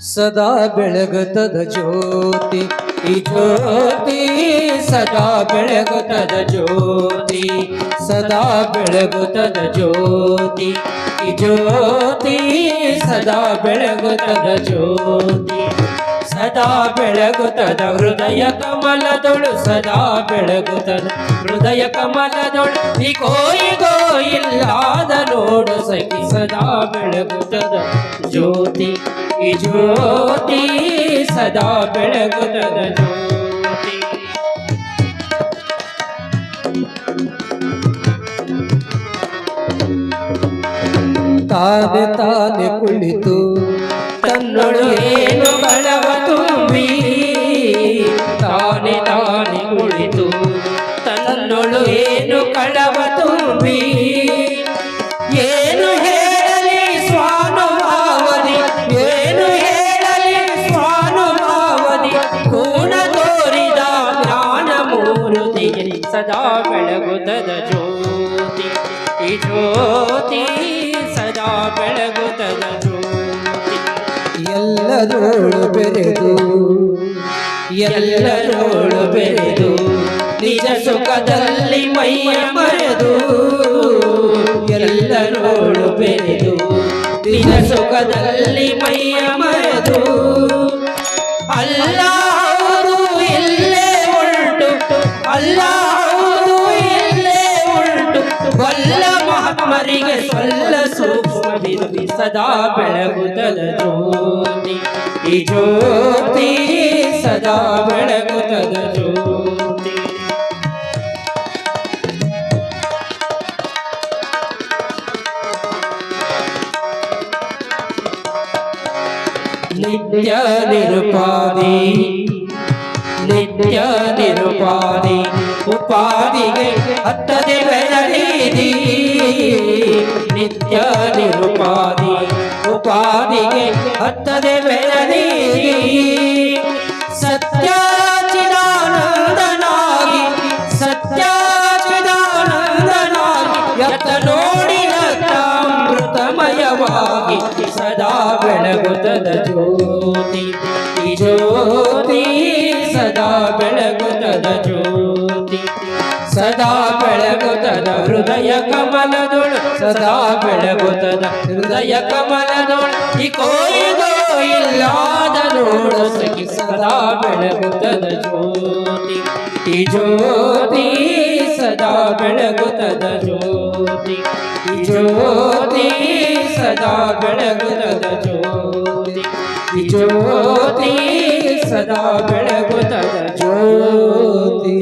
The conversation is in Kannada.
ಸದಾ ಬೆಳಗುತ್ತದ ಜ್ಯೋತಿ, ಈ ಜ್ಯೋತಿ ಸದಾ ಬೆಳಗುತ್ತದ ಜ್ಯೋತಿ, ಸದಾ ಬೆಳಗುತ್ತದ ಜ್ಯೋತಿ, ಈ ಜ್ಯೋತಿ ಸದಾ ಬೆಳಗುತ್ತದ ಜ್ಯೋತಿ, ಸದಾ ಬೆಳಗುತ್ತದ ಹೃದಯ ಕಮಲದೊಳು, ಸದಾ ಬೆಳಗುತ್ತದ ಹೃದಯ ಕಮಲದೊಳು, ಈ ಕೋಯಿಗೋ ಇಲ್ಲಾದ ನೋಡು ಸಖಿ, ಸದಾ ಬೆಳಗುತ್ತದ ಜ್ಯೋತಿ. ಈ ಜ್ಯೋತಿ ಸದಾ ಬೆಳಗುತ್ತದ ಜ್ಯೋತಿ. ತಾನೆ ತಾನೆ ಕುಳಿತು ತನ್ನೊಳು ಏನು ಸದಾ ಬೆಳಗುತ್ತದ ಜ್ಯೋತಿ. ಈ ಜ್ಯೋತಿ ಸದಾ ಬೆಳಗುತ್ತದ ಜ್ಯೋತಿ. ಎಲ್ಲರೋಳು ಬೆರೆದು ಎಲ್ಲರೋಳು ಬೆರೆದು, ನಿಜ ಸುಖದಲ್ಲಿ ಮೈಯ ಮರೆದು ಎಲ್ಲರೋಳು ಬೆರೆದು, ನಿಜ ಸುಖದಲ್ಲಿ ಮೈಯ ಮರೆದು ಅಲ್ಲ ಉಂಟು ಅಲ್ಲ ಮಹಾತ್ಮರಿಗೆ ಸೊಲ್ಲ ಸೂಕ್ಷ್ಮವಿದು ಸದಾ ಬೆಳಗುತ್ತದ ಜ್ಯೋತಿ. ಈ ಜ್ಯೋತಿ ಸದಾ ಬೆಳಗುತ್ತದ ಜ್ಯೋತಿ. ನಿತ್ಯ ನಿರುಪಾದಿ ನಿತ್ಯ ನಿರುಪಾದಿ ಉಪಾದಿಗೆ ಹತ್ತದೆ ಬೆಳಗೀದಿ ನಿತ್ಯ ನಿರುಪಾದಿ ಉಪಾದಿಗೆ ಹತ್ತದೆ ಸದಾ ಬೆಳಗುತ್ತದ ಜ್ಯೋತಿ. ಜ್ಯೋತಿ ಸದಾ ಬೆಳಗುತ್ತದ ಜ್ಯೋತಿ. ಸದಾ ಬೆಳಗುತ್ತದ ಹೃದಯ ಕಮಲದೊಳು ಸದಾ ಬೆಳಗುತ್ತದ ಹೃದಯ ಕಮಲದೊಳು ಈ ಕೋಯಿಗೋ ಇಲ್ಲಾದ ನೋಡು ಸಖಿ, ಸದಾ ಬೆಳಗುತ್ತದ ಜ್ಯೋತಿ. ಈ ಜ್ಯೋತಿ ಸದಾ ಬೆಳಗುತ್ತದ ಜ್ಯೋತಿ. ಈ ಜ್ಯೋತಿ ಸದಾ ಬೆಳಗುತ್ತದ ಜ್ಯೋತಿ. ಈ ಜ್ಯೋತಿ ಸದಾ ಬೆಳಗುತ್ತದ ಜ್ಯೋತಿ.